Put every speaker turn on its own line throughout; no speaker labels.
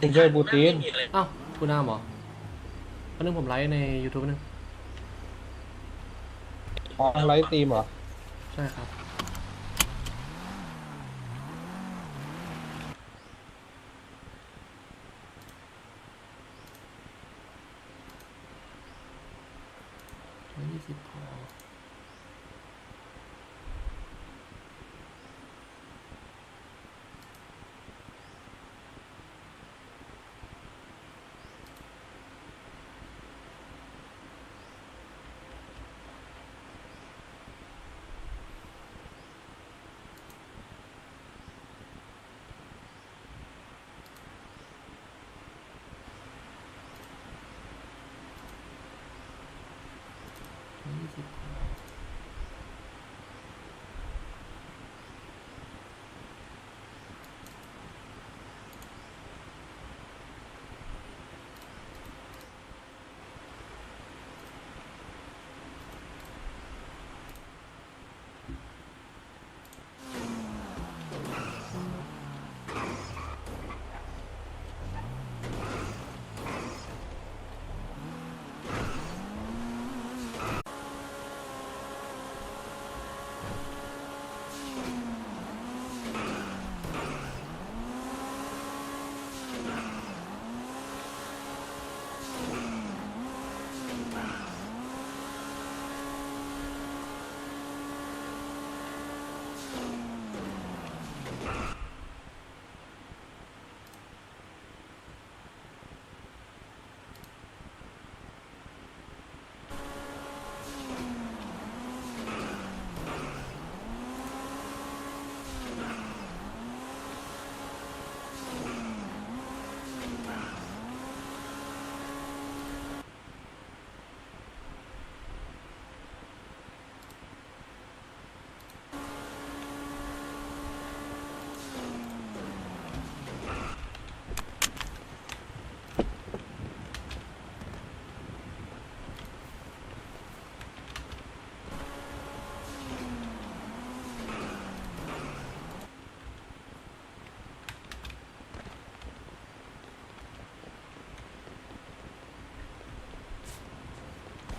ถึงช่วยปูติน
อ้าวคุณน้ามเหรอวันนึงผมไลฟ์ใน YouTube นึง
ออนไลฟ์สตรีมเหรอ
ใช่ครับ ยี่สิบพอ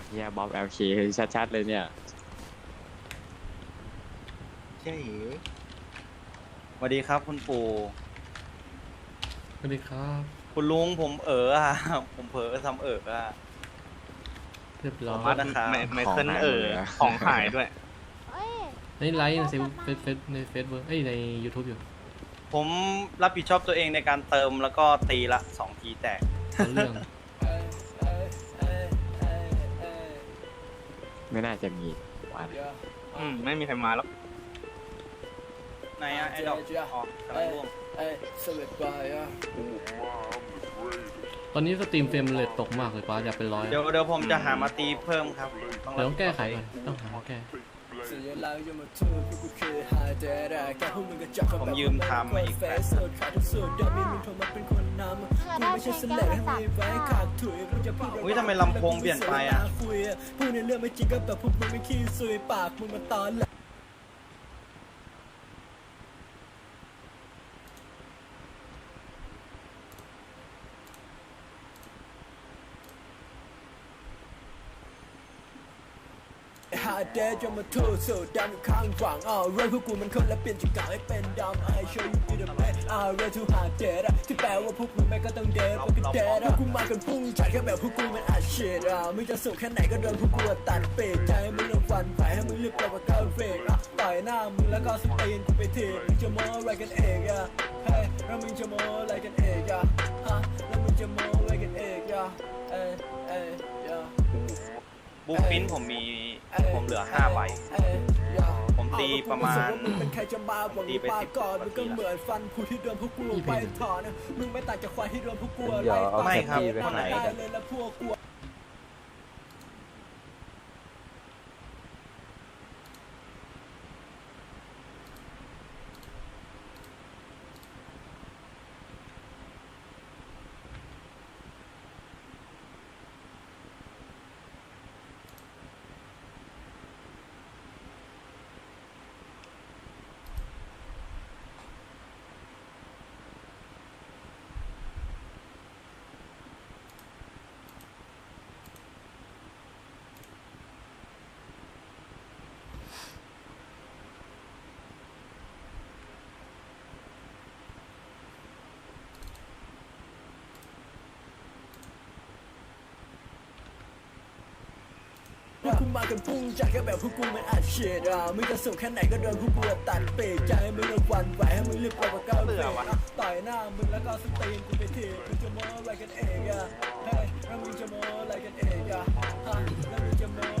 เฮียบ๊อบเอลเคชัดๆเลยเนี่ย
ใช่สวัสดีครับคุณปู่
สวัสดีครับ
คุณลุงผมเอ๋ออะผมเผลอทำเอ๋ออะ
เรียบร้อ
ขอบคุณ
ย
นะครับ
ไม่ไม่
ของ
ขึ้น
หาย
เออ
หมดเลยอะ
ของหายด้วย
เอ้ย
ในไลฟ์ในเฟซเฟซในเฟซบุ๊กเอ้ยใน YouTube อยู่
ผมรับผิดชอบตัวเองในการเติมแล้วก็ตีละสองทีแตก
เอาเรื่อง
ไม่น่าจะมีวัน
อืมไม่มีใครมาแล้ว
ไหนอะไอ้ดอกอ๋อกำลังร่วง
ตอนนี้สตรีมเฟรมเรทตกมากเลยป้าอยากเป็นร้อย
เดี๋ยวเดี๋ยวผมจะหามาตีเพิ่มครับ
เดี๋ยวต้องแก้ไขก่อนต้องหาแก้
ผมยืมทำมาอีกแปด
ได้ใช้แก้ภา ษา
อุ้ยทำไมลำโพงเปลี่ยนไปอะ
พูดในเรื่องไม่จริงก็แบบพวกมึงไม่ขี้ซุยปากมึงมาตอนแหลหาเดจนมาทูสูดดำอยู่ข้างฝั่งอ่าเรื่องพวกกูมันคนละเปลี่ยนจากเก่าให้เป็นดำ I show you the way อ่าเรื่องทูหาเดทที่แปลว่าพวกมึงแม่ก็ต้องเดทพวกกูเดทกูมากันพุ่งจัดแค่แบบพวกกูมันอัดฉีดอะมึงจะสุขแค่ไหนก็โดนพวกกูตัดเปรตใจมึงลงฟันไฟให้มึงรีบกลับมาเก้าเฟกอะต่อยหน้ามึงแล้วก็สเปนกูไปทีมึงจะโม้อะไรกันเองอะเฮ้ยแล้วมึงจะโม้อะไรกันเองอะฮะแล้วมึงจะโม้อะไรกันเองอะยเอ้ยอะ
บุ๊กปิ้นผมมีผมเหลือห้าใบ ผมตีประมาณ
มึงเป็นใครจะมาบอก
ตีไป
ปา
สิบ
ก่อน
กว่า
มึงก็
ทีละ
เหมือนฟันผู้ที่โดนพวกกูไปถอนนะมึงไม่ต่างจากควายที่โดนพวกกูไล่ต่อย
ไม่ครับ
ไม่
คนไหน
วกกูกูมากันพุ่งจากแค่แบบพวกกูมันอัดเฉียดอะมึงจะสูงแค่ไหนก็โดนพวกกูตัดเปรกใจให้มึงระวันไหวให้มึงรีบปล่อยปาก้าเบรกอะต่อยหน้ามึงแล้วก็สตีนกูไปทีมึงจะมองอะไรกันเองอะเฮ้ยแล้วมึงจะมองอะไรกันเองอะฮะแล้วมึงจะมองอะไรกันเอง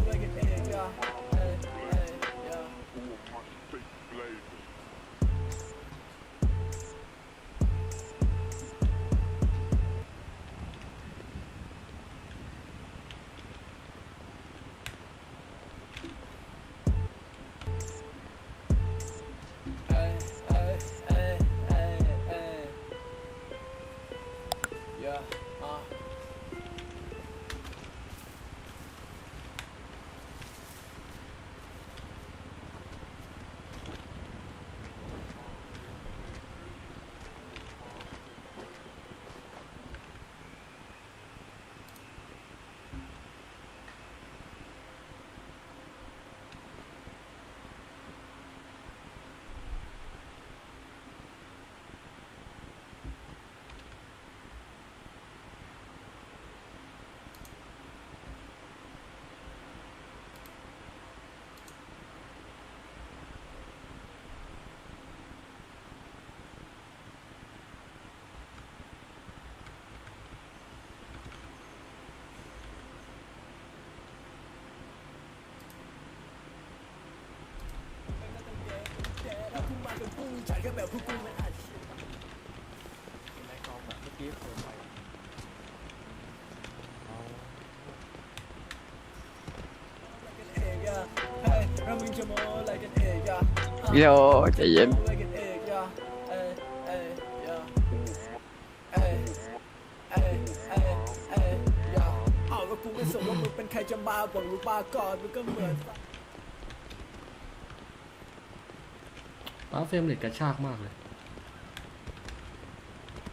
มาเป็นพุ่งจัดแค่แบบพวกกูมันอัดเฉียดกันเองอะเฮ้ยแล้วมึงจะมองอะไรกันเองอะฮะ
โยใจเย็น
อะไรกันเองอะเอ้ยเอ้ยอะเอ้ยเอ้ยเอ้ยเอ้ยอะเอากูไม่สนว่ามึงเป็นใครจะมาบอกมึงมาก่อนมึงก็เหมือน
ป้าเฟรมเรทกระชากมากเลย